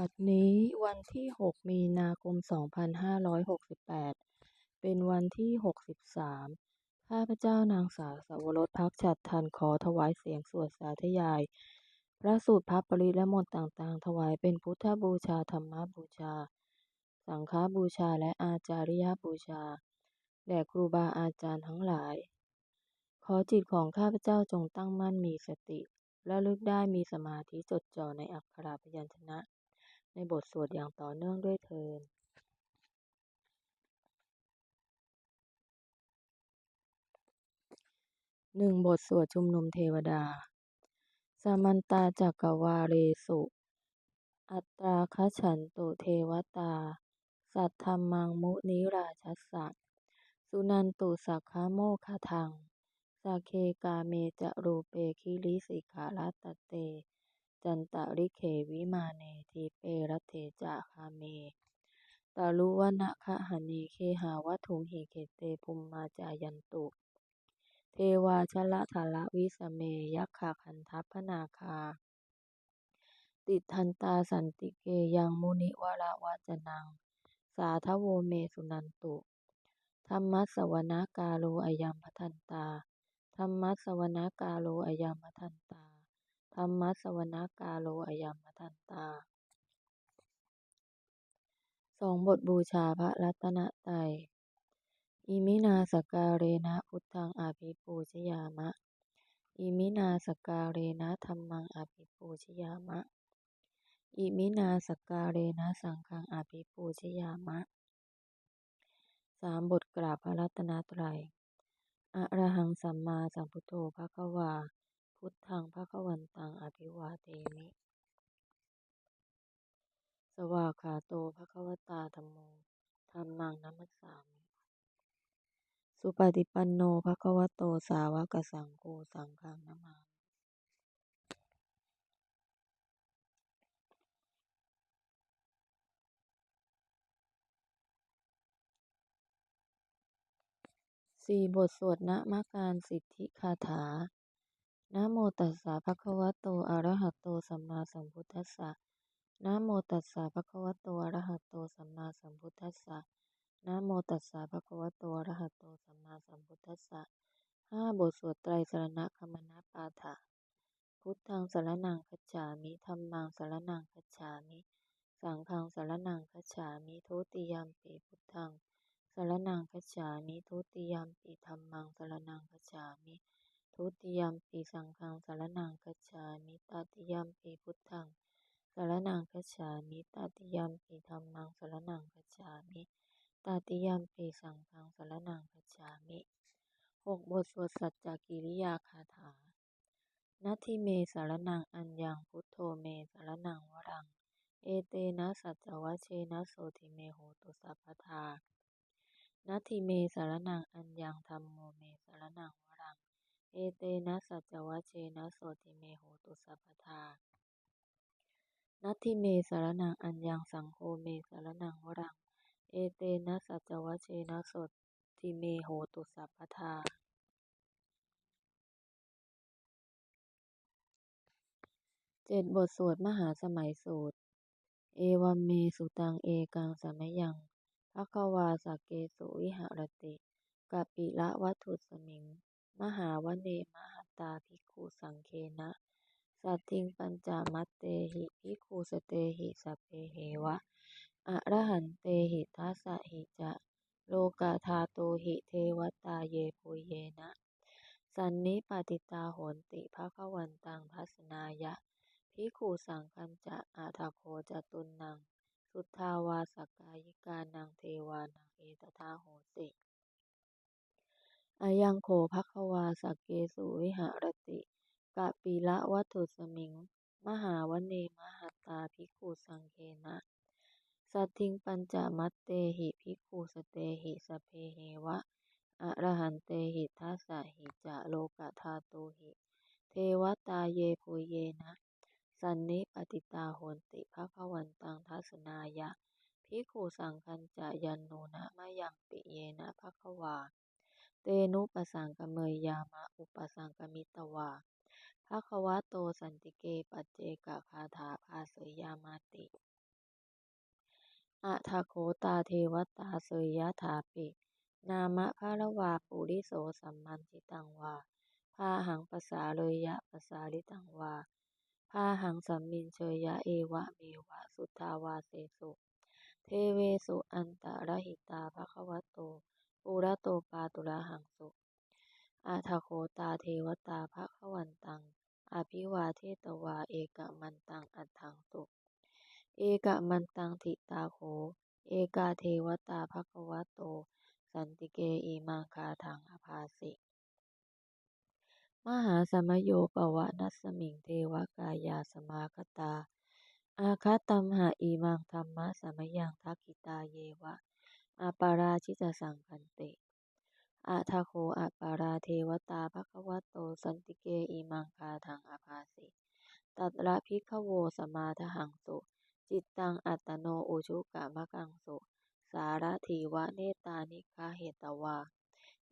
บัดนี้วันที่ 6 มีนาคม 2568 เป็นวันที่ 63 ข้าพเจ้านางสาวสวรสภักฉัตรทันขอถวายเสียงสวดสาธยาย พระสูตรพระปริและมนต์ต่างๆ ถวายเป็นพุทธบูชาธรรมบูชา สังฆบูชาและอาจาริยบูชาแด่ครูบาอาจารย์ทั้งหลาย ขอจิตของข้าพเจ้าจงตั้งมั่นมีสติระลึกได้มีสมาธิจดจ่อในอักขระพยัญชนะ ในบทสวดอย่างต่อเนื่องด้วยเทอญหนึ่งบทสวดชุมนุมเทวดา สมันตาจักวาเรสุ อัตตราคฉันตุเทวตา สัทธัมมังมุนิราชสสะสุนันตุสักขโมคทังสัคเคกาเมจะรูเปคิริสิกขารัตเต จันตริเขวิมาเนทีเปรัตเถจะคาเมตาลุวนะคะหเนเคหาวัตถุหิเขเตภุมมาจายันตุ เทวาชละทละวิสเมยัคขะคันทัพพนาคา ติทันตาสันติเกยังมุนิวรวจนัง สาทโวเมสุนันตุธัมมัสวนากาโลอยัมภทันตาธัมมัสวนากาโลอยัมภทันตา ธัมมัสวนากาโลอยัมทันตาสองบทบูชาพระรัตนตรัยอิมินาสการเรนะพุทธังอาภิปูชยามะ อิมินาสการเรนะธัมมังอาภิปูชยามะ อิมินาสการเรนะสังฆังอาภิปูชยามะสามบทกราบพระรัตนตรัยอะระหังสัมมาสัมพุทโธภควา พุทธังภควันตังอภิวาเทมิ สวากขาโตภควตาธัมโมธัมมังนัมมัสสามิ สุปฏิปันโนภควโตสาวกสังโฆสังฆังนะมามสี่บทสวดนมัคการสิทธิคาถา นะโมตัสสะภะคะวะโต อะระหะโต สัมมาสัมพุทธัสสะ นะโมตัสสะภะคะวะโต อะระหะโต สัมมาสัมพุทธัสสะ นะโมตัสสะภะคะวะโต อะระหะโต สัมมาสัมพุทธัสสะห้าบทสวดไตรสรณคมนปาฐะพุทธังสารณังคัจฉามิธัมมังสารณังคัจฉามิ สังฆังสารณังคัจฉามิ ทุติยัมปิพุทธังสารณังคัจฉามิ ทุติยัมปิธัมมังสารณังคัจฉามิ ทุติยมปิสังฆังสารณังคัจฉามิตติยมปิพุทธังสารณังคัจฉามิตติยมปิธัมมังสารณังคัจฉามิตติยมปิสังฆังสารณังคัจฉามิหกบทสวดสัจจกิริยาคาถานัตถิเมสารนังอัญญังพุทโธเมสารนังวรัง เอเตนะสัจวัชเชนะโสทิเมโหตุสัพพทานัตถิเมสารนังอัญญังธัมโมเมสารนังวรัง เอเตนะสัจจวัชเชนะโสทิเมโหตุสัพพทานัตถิเมสารนังอัญญังสังโฆเมสารนังวรัง เอเตนะสัจจวัชเชนะโสทิเมโหตุสัพพทาเจ็ดบทสวดมหาสมัยสูตร เอวัมเมสุตังเอกังสมยังภควาสักเกสุวิหรติกัปปิละวัตถุสมิง มหาวเนมหตาภิกขุสังเคนะ สัตทิงปัญจมัตเตหิภิกขุสเตหิสพเพเหวะอะระหันเตหิทัสสะหิจะ โลกาธาโตหิเทวตาเยปุเยนะ สันนิปติตาโหนติภควันตังทัสนายะภิกขุสังคัญจะอาทาโคจตุนนัง สุทธาวาสกายิกานังเทวานังเอตทาโหติ อายังโขภควาสักเกสุวิหรติกัปปิละวัตถุสมิง มหาวเนมหตาภิกขุสังเคนะ สัตทิงปัญจมัตเตหิภิกขุสเตหิสเพเหวะอะระหันเตหิทัสสะหิจะโลกธาโตหิ เทวตาเยปุเยนะ สันนิปติตาโหนติภควันตังทัสนายะภิกขุสังคัญจะยันโนนะมะยังปิเยนะภควา เตนุปสังกเมยยามะอุปสังกมิตวาภควะโตสันติเกปัจเจกคาถาภาเสยยามาติอะทะโคตาเทวตาเสยยะถาปิ นามะภะระวาปุริโสสัมมันทิตังวาพาหังปสาเลยยะปสาลิตังวาพาหังสัมมินเชยยะเอวะเมวะสุทาวาเสสุ เทเวสุอันตะระหิตาภควโต ปุระโตปาตุระหังสุอาทาโคตาเทวตาภควันตัง อภิวาเทตวาเอกมันตังอัฏฐังสุเอกมันตังทิตาโคเอกาเทวตาภควโต สันติเกอิมังคาทังอภาสิ มหาสมโยปวะนัสมิงเทวกายาสมาคตา อาคาตัมหาอิมังธรรมะสมยังทักขิตาเยวะ อาปาราชิตสังคันเตอาทาโคอาปาราเทวตาภควโต สันติเกอิมังคาทังอาภาสิตัตระพิขโวสมาทหังสุ จิตตังอัตโนอุชุกะมะกังสุ สารถีวะเนตานิคาเหตวา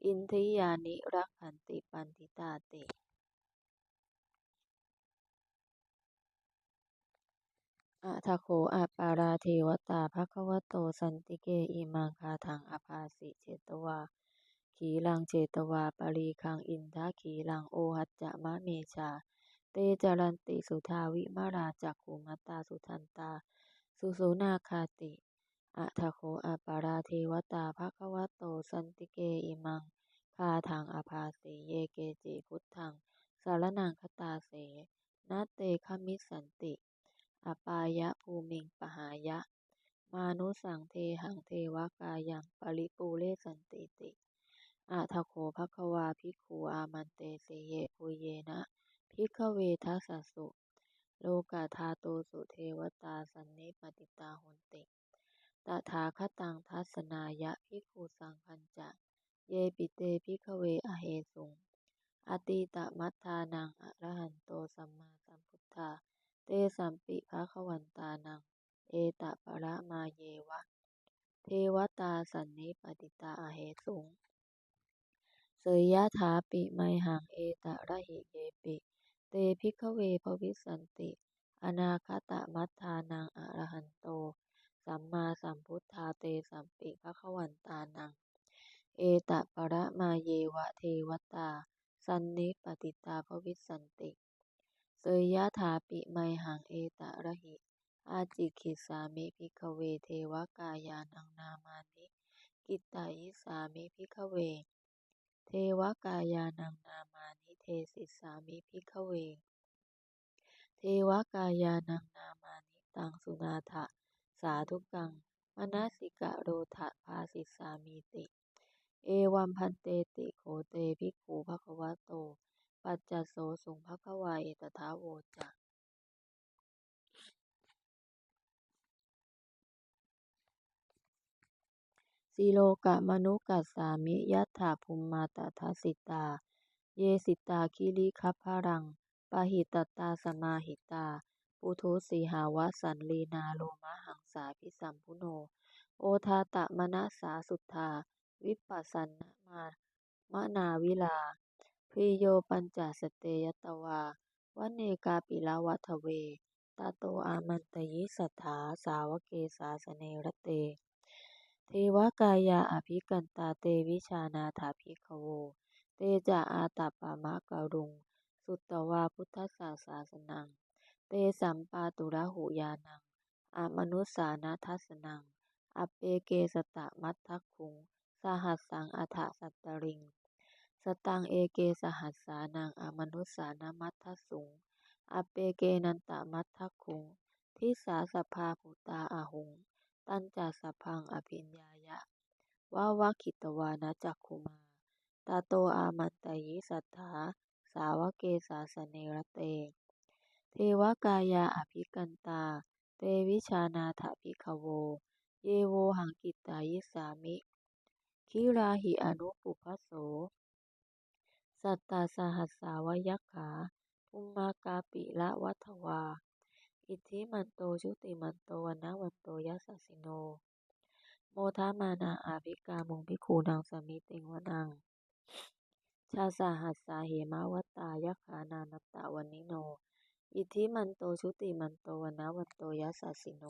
อินทิยานิรักขันติปันติตาติ อะทะโคอะปาราเทวตาภะคะวะโตสันติเกอิมังคาทังอภาสิเจตวา ขีลังเจตวาปรีคังอินทาขีลังโอหัจจะมะเมชา เตจรันติสุทาวิมาราจักขุมตาสุทันตา สุสุนาคาติอะทะโคอะปาราเทวตาภะคะวะโตสันติเกอิมังคาทังอภาสิเยเกจิพุทธังสารนังคตาเสนาเตคมิสันติ อปายะภูมิงปหายะ มานุสังเทหังเทวกายังปริปูเลสันติติอาทโคภควาภิกขุอามันเตเสเยปุเยนะภิกเวทัสสุ โลกาธาโตสุเทวตาสันนิปติตาหุนติตถาคตังทัศนายะภิกขุสังคัญจะ เยปิเตภิกเวอเหสุง อติตมัทธานังอรหันโตสัมมาสัมพุทธา เตสัมปิภะขวันตานัง เอตปะระมาเยวะ เทวตาสันนิปติตาอาเหสุงเสยยะถาปิไมหังเอตระหิเยปิ เตพิกเวภวิสันติ อนาคตมัทธานังอรหันโต สัมมาสัมพุทธาเตสัมปิภะขวันตานัง เอตปะระมาเยวะเทวตา สันนิปติตาภวิสันติ เสยยะถาปิไมหังเอตะระหิ อาจิกิสามิพิกเวเทวกายานังนามานิกิตายิสามิพิกเว เทวกายานังนามานิเทศิสามิพิกเว เทวกายานังนามานิตังสุนาถะสาธุกังมนาสิกะโรทะภาสิสามีติ เอวัมพันเตติโคเตภิกขุภควโต ปัจจโสสุงภควาเอตถาโวจะสีโลกะมนุกัสสามิยัตถาภูมิมาตทัสิตา เยสิตาคิริคัพพรังปะหิตตาสมาหิตา ปุทุสีหาวสันลีนาโลมะหังสาพิสัมพุโน โอทาตะมณสาสุทธา วิปัสสนมามนาวิลา พิโยปัญจสเตยตวาวเนกาปิลาวัทเว ตาโตอามันตยิสัทธาสาวเกสาสเนรเต เทวกายาอภิกันตาเตวิชานาถาภิกโว เตจาอาตาปามะกรุง สุตตวาพุทธศาสาสนัง เตสัมปาตุระหุยานัง อามนุสานาทัสนัง อเปเกสตะมัททคุง สหัสสังอัฏสัตตริง สตังเอเกสหัสสานังอมนุสานามัททสุงอเปเกนันตมัททคุง ทิสาสภาภูตาอาหุง ตันจัสพังอภิญญายะวาวาคิตวานาจักคุมา ตาโตอามันตยิสัทธา สาวเกสาสเนรเต เทวกายาอภิกันตา เตวิชานาถภิกขโว เยโวหังกิตายิสามิคิราหิอนุปุพโส สัตตาสหัสสาวยักขาภูมมากาปิละวัฏวา อิทธิมันโตชุติมันโตวนาวันโตยัสสิโน โมทามานาอาภิกามุงพิคูนางสมิติงวนัง ชาสาหัสสาเหมาวัตตายักขานานัตตาวันนิโน อิทธิมันโตชุติมันโตวนาวันโตยัสสิโน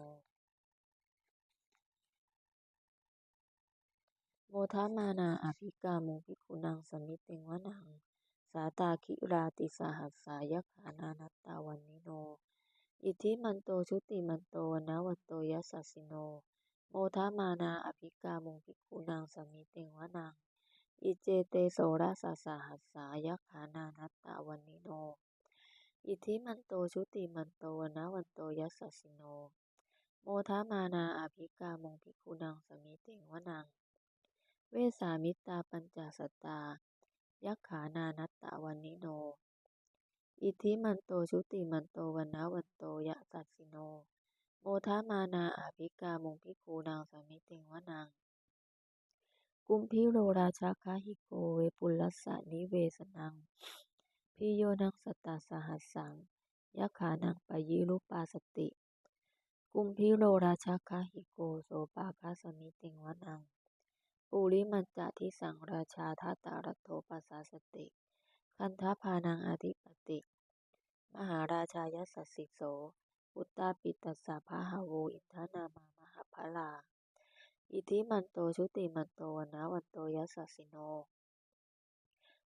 โมทามานาอภิกามุงภิกขุนังสมิติงวนัง สาตาคิราติสหัสสายขานานัตตาวันนิโน อิทิมันโตชุติมันโตวนวันโตยัสสิโน โมทามานาอภิกามุงภิกขุนังสมิติงวนัง อิเจเตโสราสสาหัสสายขานานัตตาวันนิโน อิทิมันโตชุติมันโตวนวันโตยัสสิโน โมทามานาอภิกามุงภิกขุนังสมิติงวนัง เวสามิตาปัญจสัตตา ยัคขานานัตตาวันนิโน อิทิมันโตชุติมันโตวันวันโตยะสัสสิโน โมทามานาอาภิกามุงภิกขุนังสามิติงวนัง กุมพิโรราชาคาหิโกเวปุลัสสะนิเวสนัง พิโยนังสตาสหัสสังยัคขานังปยิรุปาสติ กุมพิโรราชาคาหิโกโสปาคาสมิติงวนัง ปุริมันจะทิสังราชาทัตตารัตโทปัสสาสติ คันทพานังอธิปติ มหาราชายัสสิโส อุตตาปิตัสสะพะหาโวอินทนามามหาภลา อิทิมันโตชุติมันโตวนวันโตยัสสิโน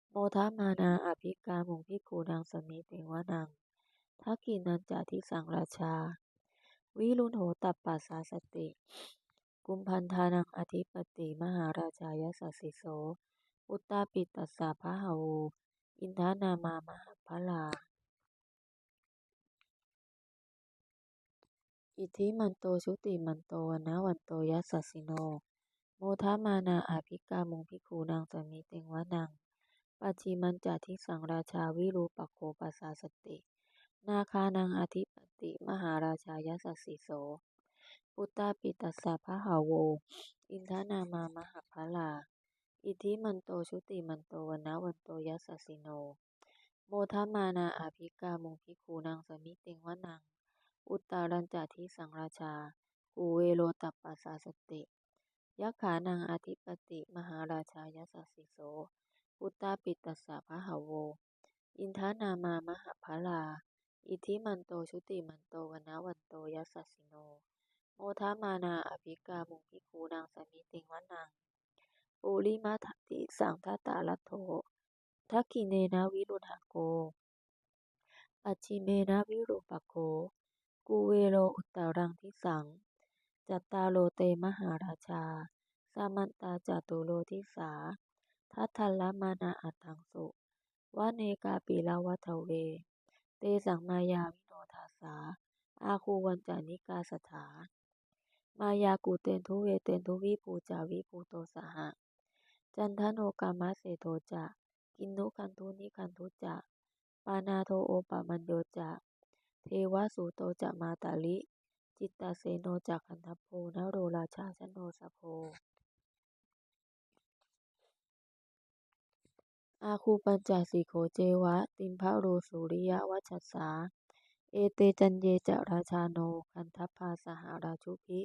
โมทามานาอภิกามุงภิกขุนังสมิติวนังทักกินันจาทิสังราชา วิรุณโหตัปปัสสาสติ กุมพันธานังอธิปติมหาราชายัสสิโส อุตตาปิตัสสะพะหาวอินทานามามหาภลา อิทธิมันโตชุติมันโตวนวันโตยัสสิโน โมทามานาอภิกามุงภิกขุนังสมิติงวะนังปัจฉิมันจาทิสังราชาวิรูปโคปัสสาสติ นาคานังอธิปติมหาราชายัสสิโส อุตตาปิตัสสะพะหาโว อินทนามามหาภลา อิทิมันโตชุติมันโตวนวันโตยัสสิโน โมทามานาอภิกามุงภิกขุนังสมิติงวนัง อุตตารัญจาทิสังราชากูเวโรตัปปัสสาสติยัคขานังอธิปติมหาราชายัสสิโสอุตตาปิตัสสะพะหาโว อินทนามามหาภลา อิทิมันโตชุติมันโตวนวันโตยัสสิโน โมทามานาอภิกามุงภิกขุนังสามิติงวันังปุริมาติสังทัตตารัตโถทักขิเนนะวิรุณหโก ปัจฉิเมนะวิรูปโคกูเวโรอุตตรังทิสัง จัตตาโลเตมหาราชา สามันตาจตุโลทิสา ทัทัลละมานาอัตถังสุวเนกาปิลาวัทเว เตสังมายาวิโนทาสา อาคูวันจานิกาสถา มายากูเตนทุเวเตนทุวิปูจาวิปูโตสหะ จันทโนกามะเสโทจะกินนุคันทุนิคันทุจะปานาโทโอปะมันโยจะเทวสุโตจะมาตาลิ จิตตาเสโนจักขันทโพนโรราชาชโนสโพอาคูปัญจสีโขเจวะ ติมพะโรสุริยวัชสา เอเตจันเยจราชาโนคันทพาสหาราชุพิ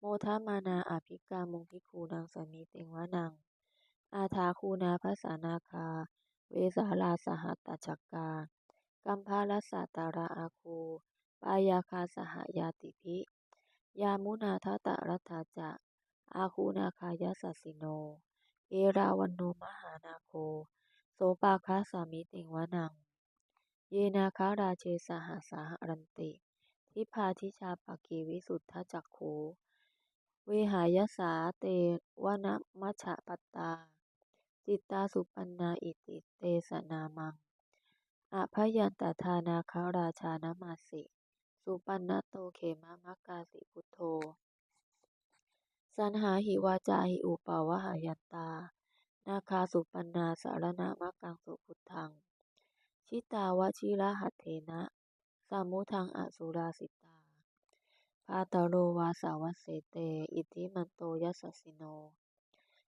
โมทามานาอภิกามุงภิกขุนังสมิติงวนัง อาทาคูนาภาษานาคา เวสาลาสหัตตจักกา กัมพาลสัตาราอาคู ปายาคาสหายาติพิยามุนาทตตรัตถาจะ อาคูนาคายัสสสิโน เอราวันโนมหานาโค โสปาคาสามิติงวนัง เยนาคาราเชสหสาหรันติ ทิพาทิชาปกีวิสุทธจักขูเวหายสาเตวนะมัชฌะปัตตา จิตตาสุปันนาอิติเตสนามังอภยันตทานาคาราชานมาสิ สุปันนโตเขมะมักกาสิพุทโธ สันหาหิวาจาหิอุปาวหายันตา นาคาสุปันนาสารณมักกังสุพุทธัง ชิตาวชิระหัตเถนะ สามุทังอสุราสิ พาตโรวาสาวัสเสเต อิทิมันโตยัสสิโน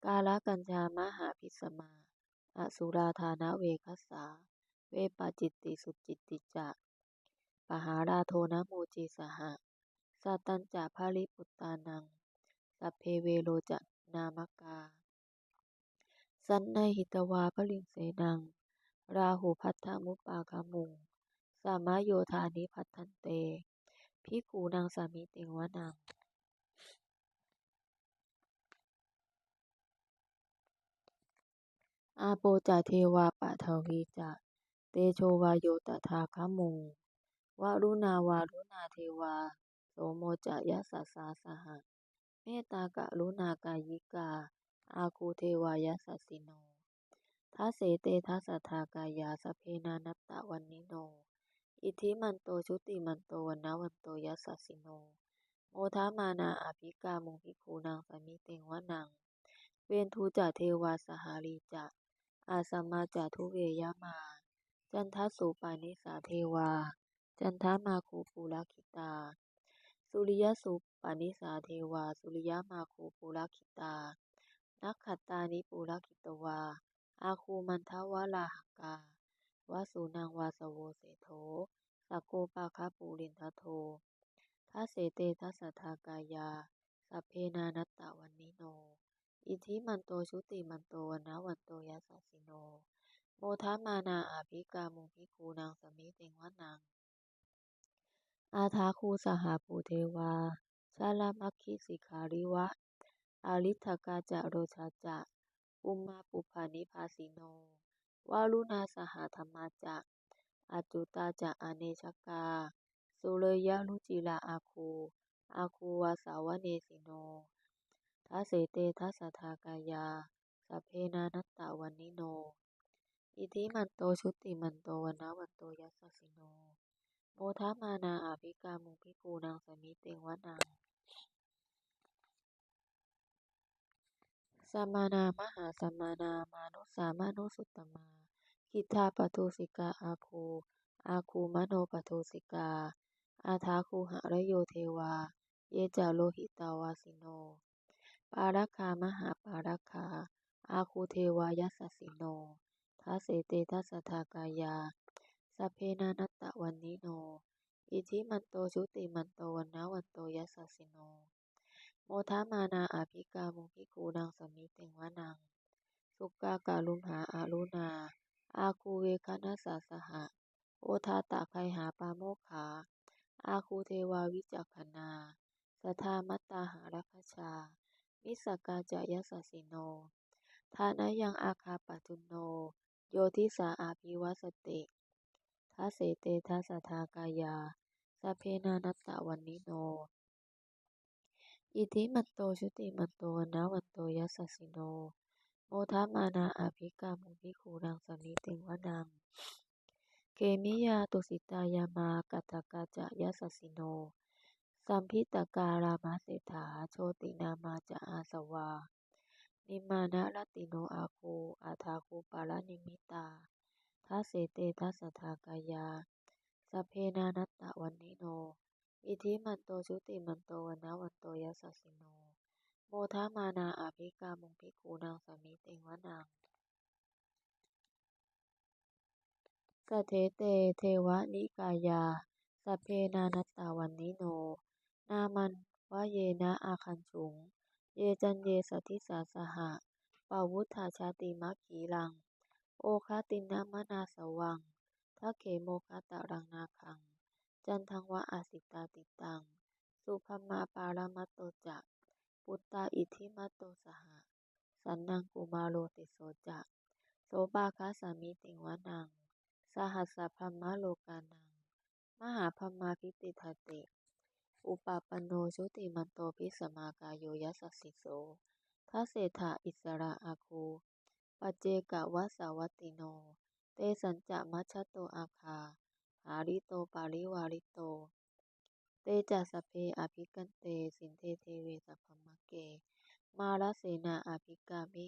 กาลกัญชามหาพิสมาอสุราธานะเวคัสสา เวปาจิตติสุจิตติจะปหาราโทนะโมจิสหะสัตตัญจะภาริปุตตานัง สัพเพเวโรจะนามกา สันในหิตวาพลิงเสนัง ราหูพัทธมุปปากามุง สามาโยธานิพัทธันเต พิกูนางสามิติงวนังอาโปจะเทวาปะทวีจะเตโชวาโยตถาคโมวารุณาวารุณาเทวา โสโมจะยะสัสสาสหะเมตตากะรุณากายิกา อาคูเทวายะสัสสิโนทัสเสเตทัสสทากายาสเพนานัตตะวันนิโน อิทิมันโตชุติมันโตวันนาวันโตยัสสสิโน โมทามานาอภิกามุงพิคูนางสมิเตงวะนังเวนทูจะเทวาสหารีจะอาสมาจะทุเวยมา จันทสุปานิสาเทวา จันทมาคูปูลคิตา สุริยสุปานิสาเทวา สุริยมาคูปูลคิตา นักขัตตานิปูลคิตวา อาคูมันทวาลาหกาวาสุนางวาสโวเสโธ สกโกปาคาปูรินทโททัสเสเตทัสทากายา สัพเพนานัตตะวันนิโน อิทิมันโตชุติมันโตวันนาวันโตยัสสสิโน โมทามานาอาภิกามุงพิคูนางสมิเตงวะนัง อาทาคูสหาปูเทวา ชาลามัคคิสิขาริวะ อาลิทกาจะโรชาจะ อุมมาปุพานิพาสิโน วารุณาสหธรรมาจะ อาจุตาจะอเนชกา สุเลยะลุจิลาอาคู อาคูวาสาวเนสิโนทัสเสเตทัสทากายา สัพเพนานัตตะวันนิโน อิทิมันโตชุติมันโตวันนาวันโตยัสสิโน โมทามานาอาภิกามุพิคูนางสมิเตงวะนังสมานามหาสมานามานุสามานุสุตตมา คิทาปทุสิกาอาคู อาคูมโนปทุสิกา อาทาคูหะระโยเทวา เยจาโลหิตาวาสิโน ปารัคามหาปารัคา อาคูเทวายัสสิโนทัสเสเตทัสทากายาสเพนานัตตะวันนิโน อิทิมันโตชุติมันโตวันนาวันโตยัสสิโน โมทามานาอาภิกามุงพิคูนางสมิเตงวะนังสุกากาลุมหาอารุณา อาคูเวคนาสาสหะ โอทาตะไคหาปาโมขา อาคูเทวาวิจักขนาสทามัตตาหารัคชา มิสกาจะยัสสสิโน ทานายังอาคาปัจุโน โยทิสาอาภิวัสติทัสเสเตทัสทากายาสเพนานัตตะวันนิโน อิทิมันโตชุติมันโตนาวันโตยัสสิโน โมทามานาอาภิกามุงพิคูนางสมิเตงวะนังเกมิยาตุสิตายามากัตตกาจะยสสิโน สัมพิตการามาเสถาโชตินามาจะอาสวา นิมานะรติโนอาคูอาทาคูปาลนิมิตาทัสเสเตทัสทากายาสเพนานัตตะวันนิโน อิทิมันโตชุติมันโตวนาวันโตยัสสสิโน โมทามานาอาภิกามุงพิคูนางสมิเตงวะนังสเทเตเทวนิกายาสัพเพนานัตตาวันนิโน นามันวะเยนะอาคันฉุง เยจันเยสทิสาสหะปาวุธาชาติมัคขีลัง โอคาตินะมนาสวังทักเขโมคาตะรังนาคัง จันทังวะอาสิตาติตัง สุภมาปารมัตโตจะ ปุตตาอิทิมัตโตสหะ สันนังกุมาโรติโสจะโสปาคาสามิติวะนัง สหัสสะพัมมะโลกานัง มหาพัมมาพิติทติ อุปาปโนชุติมันโตพิสมากายโยยัสสิโสทัสเสถาอิสระอาคูปัจเจกวะสาวัตติโน เตสัญจะมัชชโตอาคาหาริโตปาริวาริโต เตจัสเพอภิกันเต สินเทเทเวสัพพมะเก มาลเสนาอภิกามิ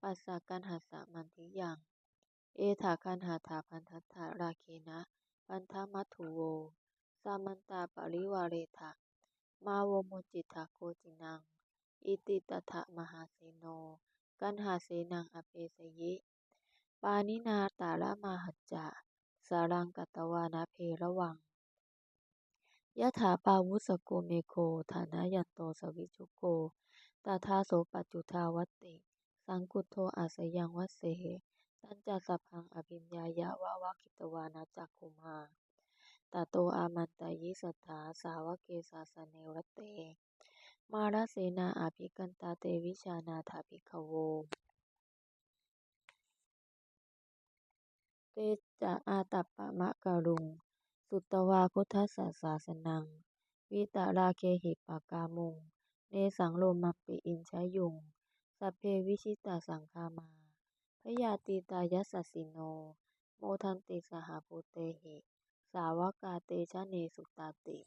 ปัสสะกันหัสสะมันทิยัง เอถาคันหาถาพันทัตถาราเคนะปันทมัตถุโว สามันตาปริวาเรทะมาวโมจิตาโกจินัง อิติตถะมหาเสโน กันหาเสนังอเปสยิ ปานินาตาละมาหัจจะ สารังกัตวานาเพระวัง ยะถาปาวุสโกเมโคฐานะยันโตสวิจุโกตถาโสปัจจุทาวัตติ สังกุโทอาสยังวัเสตัญจะสัพพังอภิญญายะวะวะกิตวานาจักคุมาตาโตอามันตยิสัทธาสาวเกสาสเนวเต มาราเสนาอาภิกันตาเตวิชานาถาภิกขโว เตจาอาตัปปะมะกะรุง สุตตวาพุทธัสสะศาสนัง วิตาราเคหิปกามุง เนสังโลมัปปิอินชยุง สัพเพวิชิตาสังฆามา พยาตีตายัสสสิโน โมทันติสหภูเตหิ สาวกาเตชะเนสุตาติ